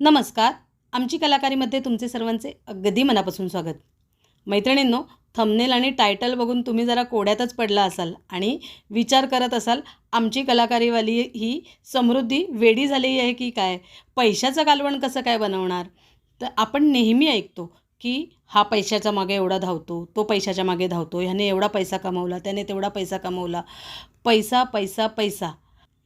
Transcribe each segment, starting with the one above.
नमस्कार. आमची कलाकारीमध्ये तुमचे सर्वांचे अगदी मनापासून स्वागत. मैत्रिणींनो थंबनेल आणि टायटल बघून तुम्ही जरा कोड्यातच पडला असाल आणि विचार करत असाल आमची कलाकारीवाली ही समृद्धी वेडी झाली आहे की काय? पैशाचं कालवण कसं काय बनवणार? तर आपण नेहमी ऐकतो की हा पैशाच्या मागे एवढा धावतो तो पैशाच्या मागे धावतो ह्याने एवढा पैसा कमावला त्याने तेवढा पैसा कमावला. पैसा पैसा पैसा.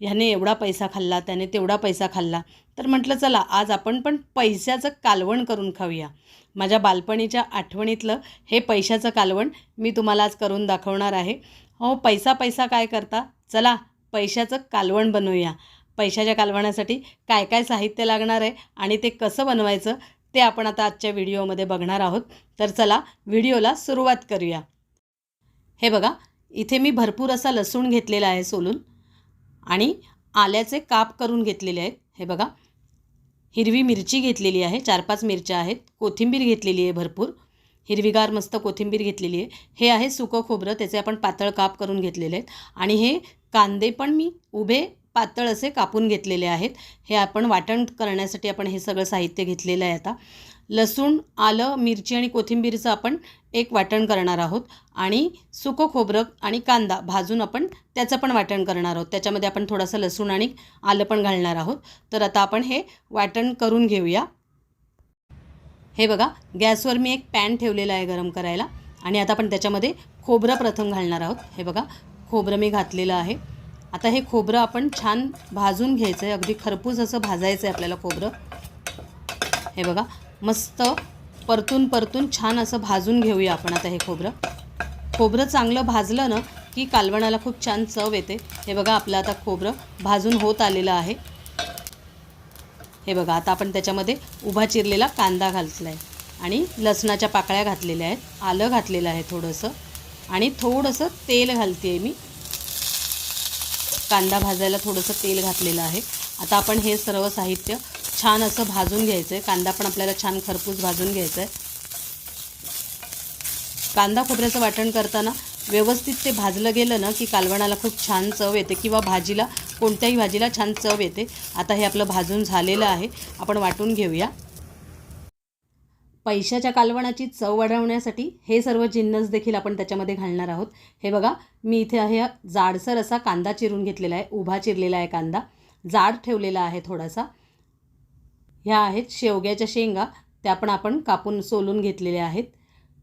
ह्याने एवढा पैसा खाल्ला त्याने तेवढा पैसा खाल्ला. तर म्हटलं चला आज आपण पण पैशाचं कालवण करून खाऊया. माझ्या बालपणीच्या आठवणीतलं हे पैशाचं कालवण मी तुम्हाला आज करून दाखवणार आहे. हो पैसा पैसा काय करता? चला पैशाचं कालवण बनवूया. पैशाच्या कालवणासाठी काय काय साहित्य लागणार आहे आणि ते कसं बनवायचं ते आपण आता आजच्या व्हिडिओमध्ये बघणार आहोत. तर चला व्हिडिओला सुरुवात करूया. हे बघा इथे मी भरपूर असा लसूण घेतलेला आहे सोलून. आणि आल्याचे काप करून घेतलेले आहेत. हे बघा. हिरवी मिरची घेतलेली आहे. चार पाच मिरच्या आहेत. कोथिंबीर घेतलेली आहे भरपूर. हिरवीगार मस्त कोथिंबीर घेतलेली आहे. हे आहे सुकं खोबरं. त्याचे आपण पातळ काप करून घेतलेले आहेत. आणि हे कांदे पण मी उभे पातळ असे कापून घेतलेले आहेत. हे आपण वाटण करण्यासाठी आपण हे सगळं साहित्य घेतलेलं आहे आता. लसूण आलं मिरची आणि कोथिंबीरचं आपण एक वाटण करणार आहोत. आणि सुकं खोबरं आणि कांदा भाजून आपण त्याचं पण वाटण करणार आहोत. त्याच्यामध्ये आपण थोडंसं लसूण आणि आलं पण घालणार आहोत. तर आता आपण हे वाटण करून घेऊया. हे बघा गॅसवर मी एक पॅन ठेवलेला आहे गरम करायला. आणि आता आपण त्याच्यामध्ये खोबरं प्रथम घालणार आहोत. हे बघा खोबरं मी घातलेलं आहे. आता हे खोबरं आपण छान भाजून घ्यायचं आहे. अगदी खरपूस असं भाजायचं आहे आपल्याला खोबरं. हे बघा मस्त परतून परतून छान असं भाजून घेऊया आपण आता हे खोबरं. खोबरं चांगलं भाजलं ना की कालवणाला खूप छान चव येते. हे बघा आपलं आता खोबरं भाजून होत आलेलं आहे. हे बघा आता आपण त्याच्यामध्ये उभा चिरलेला कांदा घातला आहे आणि लसणाच्या पाकळ्या घातलेल्या आहेत. आलं घातलेलं आहे थोडंसं. आणि थोडंसं तेल घालते आहे मी. कांदा भाजायला थोडंसं तेल घातलेलं आहे. आता आपण हे सर्व साहित्य छान असं भाजून घ्यायचं आहे कांदा पण आपल्याला छान खरपूस भाजून घ्यायचं आहे कांदा खोबऱ्याचं वाटण करताना व्यवस्थित ते भाजलं गेलं ना की कालवणाला खूप छान चव येते किंवा भाजीला कोणत्याही भाजीला छान चव येते. आता हे आपलं भाजून झालेलं आहे. आपण वाटून घेऊया. पैशाच्या कालवणाची चव वाढवण्यासाठी हे सर्व जिन्नस देखील आपण त्याच्यामध्ये घालणार आहोत. हे बघा मी इथे आहे जाडसर असा कांदा चिरून घेतलेला आहे उभा चिरलेला आहे कांदा. जाड ठेवलेला आहे थोडासा. ह्या आहेत शेवग्याच्या शेंगा त्या पण आपण कापून सोलून घेतलेल्या आहेत.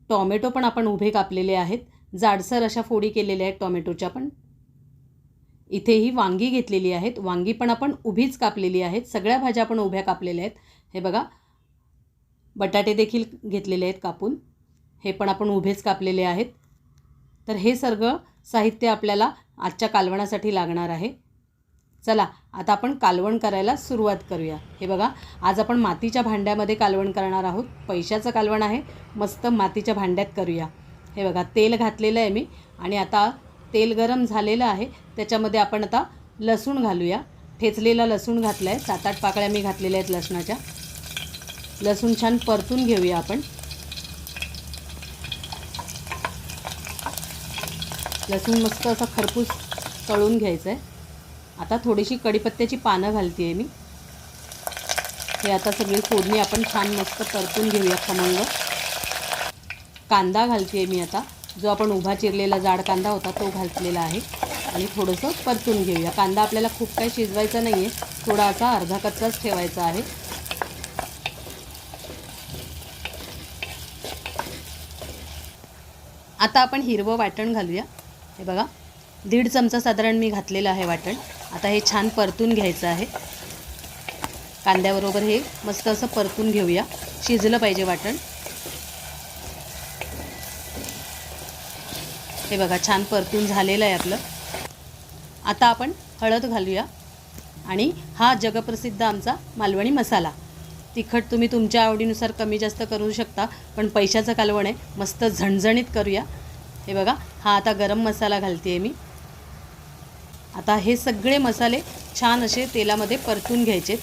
टॉमॅटो पण आपण उभे कापलेले आहेत. जाडसर अशा फोडी केलेल्या आहेत टॉमॅटोच्या पण. इथेही वांगी घेतलेली आहेत. वांगी पण आपण उभीच कापलेली आहेत. सगळ्या भाज्या आपण उभ्या कापलेल्या आहेत. हे बघा बटाटे देखील घेतलेले आहेत कापून. हे पण आपण उभेच कापलेले आहेत. तर हे सगळं साहित्य आपल्याला आजच्या कालवणासाठी लागणार आहे. चला आता आपण कालवण करायला सुरुवात करूया. हे बघा आज आपण मातीच्या भांड्यामध्ये कालवण करणार आहोत. पैशाचं कालवण आहे. मस्त मातीच्या भांड्यात करूया. हे बघा तेल घातलेलं आहे मी आणि आता तेल गरम झालेलं आहे. त्याच्यामध्ये आपण आता लसूण घालूया. ठेचलेला लसूण घातला आहे सात आठ पाकळ्या मी घातलेल्या आहेत लसणाच्या. लसूण छान परतून घेऊया आपण. लसूण मस्त असा खरपूस तळून घ्यायचं आहे आता थोडीशी कढीपत्त्याची पानं घालते आहे मी. हे आता सगळी फोडणी आपण छान मस्त परतून घेऊया खमंग. कांदा घालते आहे मी आता. जो आपण उभा चिरलेला जाड कांदा होता तो घातलेला आहे. आणि थोडंसं परतून घेऊया. कांदा आपल्याला खूप काही शिजवायचा नाही आहे थोडा असा अर्धा कच्चाच ठेवायचा आहे. आता आपण हिरवं वाटण घालूया. हे बघा दीड चमचा साधारण मी घातलेलं आहे वाटण. आता हे छान परतून घ्यायचं आहे. कांद्याबरोबर हे मस्त असं परतून घेऊया. शिजलं पाहिजे वाटण. हे बघा छान परतून झालेलं आहे आपलं. आता आपण हळद घालूया. आणि हा जगप्रसिद्ध आमचा मालवणी मसाला. तिखट तुम्ही तुमच्या आवडीनुसार कमी जास्त करू शकता पण पैशाचं कालवण आहे. मस्त झणझणीत करूया. हे बघा हा आता गरम मसाला घालते आहे मी. आता हे सगळे मसाले छान असे तेलामध्ये परतून घ्यायचे.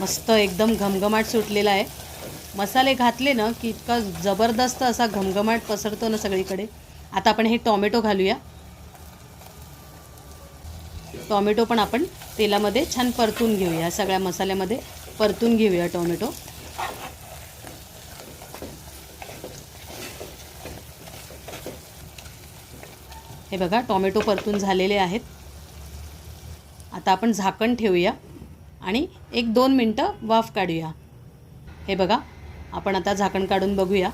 मस्त एकदम घमघमाट सुटलेला आहे. मसाले घातले ना की इतका जबरदस्त असा घमघमाट पसरतो ना सगळीकडे. आता आपण हे टॉमॅटो घालूया. टॉमॅटो पण आपण तेलामध्ये छान परतून घेऊया. सगळ्या मसाल्यामध्ये परतून घेऊया टॉमॅटो. हे बघा टॉमॅटो परतून झालेले आहेत. आता आपण झाकण ठेवूया आणि एक दोन मिनटं वाफ काढूया. हे बघा आपण आता झाकण काढून बघूया.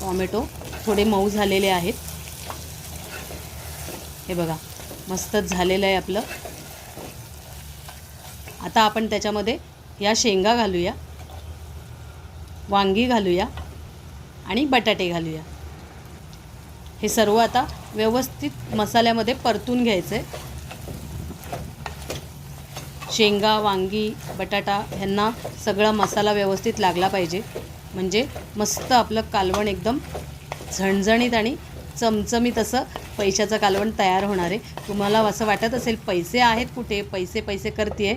टॉमॅटो थोडे मऊ झालेले आहेत. हे बघा मस्तच झालेलं आहे आपलं. आता आपण त्याच्यामध्ये या शेंगा घालूया वांगी घालूया आणि बटाटे घालूया. हे सर्व आता व्यवस्थित मसाल्यामध्ये परतून घ्यायचं. आहे शेंगा वांगी बटाटा ह्यांना सगळा मसाला व्यवस्थित लागला पाहिजे. म्हणजे मस्त आपलं कालवण एकदम झणझणीत आणि चमचमीत असं पैशाचं कालवण तयार होणार आहे. तुम्हाला असं वाटत असेल पैसे आहेत कुठे? पैसे पैसे करते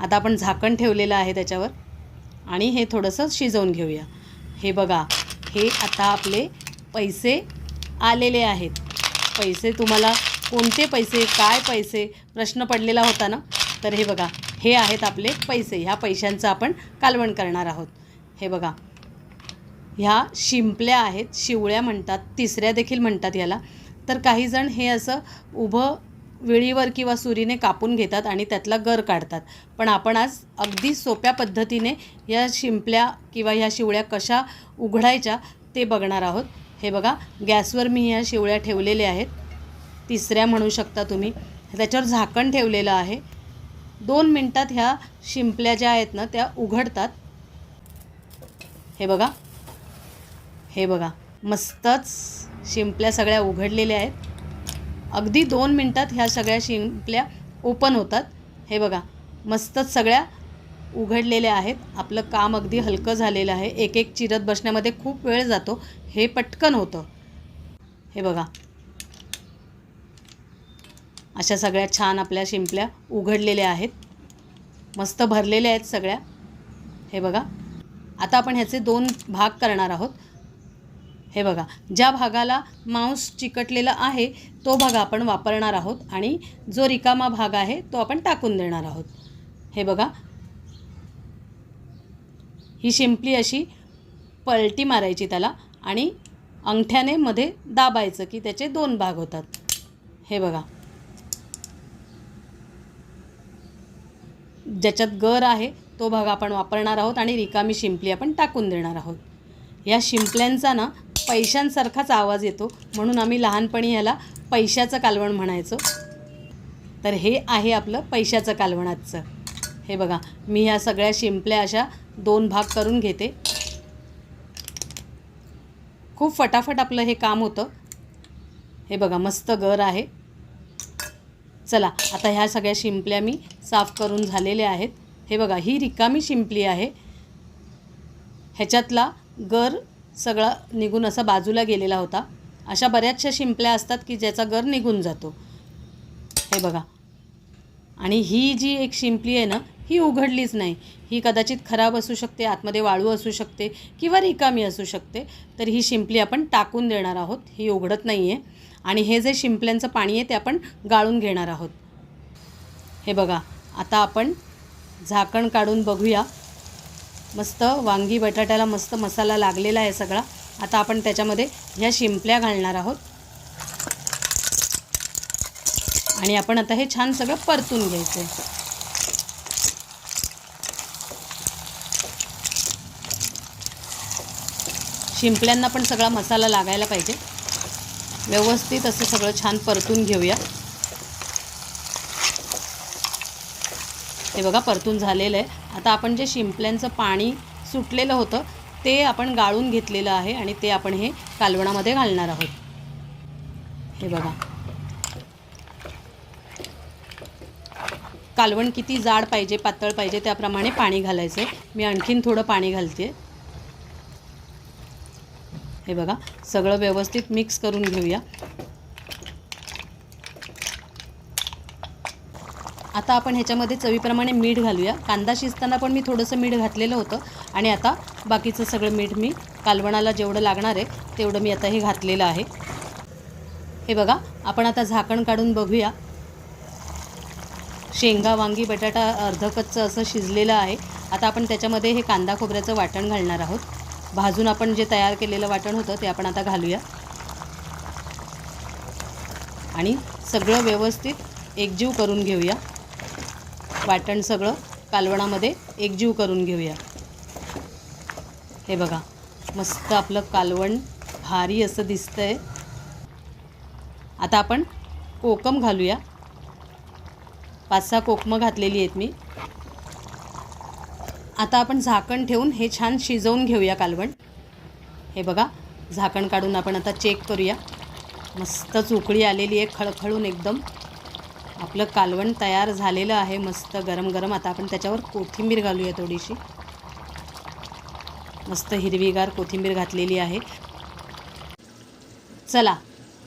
आता आपण झाकण ठेवलेलं आहे त्याच्यावर. आणि हे थोडंसं शिजवून घेऊया. हे बघा हे आता आपले पैसे आलेले आहेत. पैसे तुम्हाला कोणते पैसे काय पैसे प्रश्न पडलेला होता ना? तर हे बघा हे आहेत आपले पैसे. ह्या पैशांचं आपण कालवण करणार आहोत. हे बघा ह्या शिंपल्या आहेत. शिवळ्या म्हणतात तिसऱ्या देखील म्हणतात याला. तर काही जण हे असं उभं विळीवर किंवा सुरीने कापून घेतात आणि त्यातला गर काढतात. पण आपण आज अगदी सोप्या पद्धतीने या शिंपल्या किंवा ह्या शिवळ्या कशा उघडायच्या ते बघणार आहोत. हे बघा गॅसवर मी ह्या शिवळ्या ठेवलेल्या आहेत. तिसऱ्या म्हणू शकता तुम्ही. त्याच्यावर झाकण ठेवलेलं आहे. दोन मिनटात ह्या शिंपल्या ज्या आहेत ना त्या उघडतात. हे बघा. हे बघा. मस्तच शिंपल्या सगळ्या उघडलेल्या आहेत. अगदी दोन मिनटात ह्या सगळ्या शिंपल्या ओपन होतात. हे बघा मस्तच सगळ्या उघडलेल्या आहेत. आपलं काम अगदी हलकं झालेलं आहे. एक एक चिरत बसण्यामध्ये खूप वेळ जातो. हे पटकन होतं. हे बघा. अशा सगळ्या छान आपल्या शिंपल्या उघडलेल्या आहेत. मस्त भरलेल्या आहेत सगळ्या. हे बघा. आता आपण ह्याचे दोन भाग करणार आहोत. हे बघा ज्या भागाला मांस चिकटलेला आहे तो भाग आपण वापरणार आहोत आणि जो रिकामा भाग आहे तो आपण टाकून देणार आहोत. हे बघा ही शिंपली अशी पलटी मारायची त्याला आणि अंगठ्याने मध्ये दाबायचं की त्याचे दोन भाग होतात. हे बघा ज्याच्यात गर आहे तो भाग आपण वापरणार आहोत आणि रिकामी शिंपली आपण टाकून देणार आहोत. या शिंपल्यांचा ना पैशांसारखाच आवाज येतो. म्हणून आम्ही लहानपणी ह्याला पैशाचं कालवण म्हणायचो. तर हे आहे आपलं पैशाचं कालवणाचं हे बघा मी ह्या सगळ्या शिंपल्या अशा दोन भाग करून घेते. खूप फटाफट आपलं हे काम होतं. हे बघा मस्त गर आहे. चला आता ह्या सगळ्या शिंपल्या मी साफ करून झालेल्या आहेत. हे बघा ही रिकामी शिंपली आहे. ह्याच्यातला गर सगळा निघून असा बाजूला गेलेला होता. अशा बऱ्याचशा शिंपल्या असतात की ज्याचा गर निघून जातो. हे बघा. आणि ही जी एक शिंपली आहे ना ही उघडलीच नाही. ही कदाचित खराब असू शकते आतमध्ये वाळू असू शकते किंवा रिकामी असू शकते तर ही शिंपली आपण टाकून देणार आहोत. ही उघडत नाही आहे आणि हे जे शिंपल्यांचं पाणी आहे ते आपण गाळून घेणार आहोत. हे बघा. आता आपण झाकण काढून बघूया. मस्त वांगी बटाट्याला मस्त मसाला लागलेला आहे सगळा. आता आपण त्याच्यामध्ये ह्या शिंपल्या घालणार आहोत. आणि आपण आता हे छान सगळं परतून घ्यायचं आहे शिंपल्यांना पण सगळा मसाला लागायला पाहिजे. व्यवस्थित असं सगळं छान परतून घेऊया. हे बघा परतून झालेलं आहे. आता आपण जे शिंपल्यांचं पाणी सुटलेलं होतं ते आपण गाळून घेतलेलं आहे आणि ते आपण हे कालवणामध्ये घालणार आहोत. हे बघा. कालवण किती जाड पाहिजे पातळ पाहिजे त्याप्रमाणे पाणी घालायचं आहे मी आणखीन थोडं पाणी घालते हे बघा सगळं व्यवस्थित मिक्स करून घेऊया. आता आपण ह्याच्यामध्ये चवीप्रमाणे मीठ घालूया. कांदा शिजताना पण मी थोडंसं मीठ घातलेलं होतं. आणि आता बाकीचं सगळं मीठ मी कालवणाला जेवढं लागणार आहे तेवढं मी आता हे घातलेलं आहे. हे बघा आपण आता झाकण काढून बघूया. शेंगा वांगी बटाटा अर्धकच्चं असं शिजलेलं आहे. आता आपण त्याच्यामध्ये हे कांदा खोबऱ्याचं वाटण घालणार आहोत. भाजून आपण जे तयार केलेलं वाटण होतं ते आपण आता घालूया. आणि सगळं व्यवस्थित एकजीव करून घेऊया. वाटण सगळं कालवणामध्ये एकजीव करून घेऊया. हे बघा मस्त आपलं कालवण भारी असं दिसतंय. आता आपण कोकम घालूया. पाच सहा कोकमं घातलेली आहेत मी. आता आपण झाकण ठेवून हे छान शिजवून घेऊया कालवण. हे बघा झाकण काढून आपण आता चेक करूया. मस्त उकळी आलेली आहे खळखळून एकदम. आपलं कालवण तयार झालेलं आहे मस्त गरम गरम आता आपण त्याच्यावर कोथिंबीर घालूया थोडीशी. मस्त हिरवीगार कोथिंबीर घातलेली आहे. चला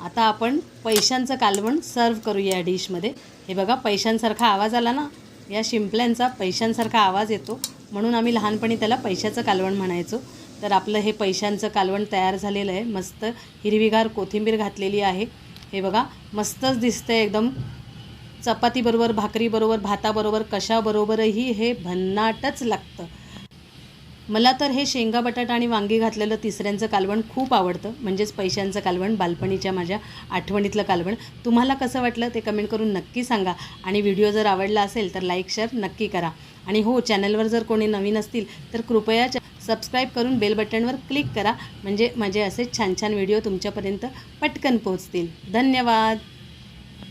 आता आपण पैशांचं कालवण सर्व करूया या डिशमध्ये. हे बघा पैशांसारखा आवाज आला ना? या शिंपल्यांचा पैशांसारखा आवाज येतो. म्हणून आम्ही लहानपणी त्याला पैशाचं कालवण म्हणायचो. तर आपलं हे पैशांचं कालवण तयार झालेलं आहे. मस्त हिरवीगार कोथिंबीर घातलेली आहे. हे बघा मस्तच दिसतं आहे एकदम. चपातीबरोबर भाकरीबरोबर भाताबरोबर कशाबरोबरही हे भन्नाटच लागतं. मला तर हे शेंगा बटाटा आणि वांगी घातलेलं तिसऱ्यांचं कालवण खूप आवडतं. म्हणजेच पैशांचं कालवण बालपणीच्या माझ्या आठवणीतलं कालवण. तुम्हाला कसं वाटलं ते कमेंट करून नक्की सांगा. आणि व्हिडिओ जर आवडला असेल तर लाईक शेअर नक्की करा. आणि हो चॅनलवर जर कोणी नवीन असतील तर कृपया सबस्क्राईब करून बेल बटनवर क्लिक करा. म्हणजे माझे असे छान छान व्हिडिओ तुमच्यापर्यंत पटकन पोहोचतील. धन्यवाद!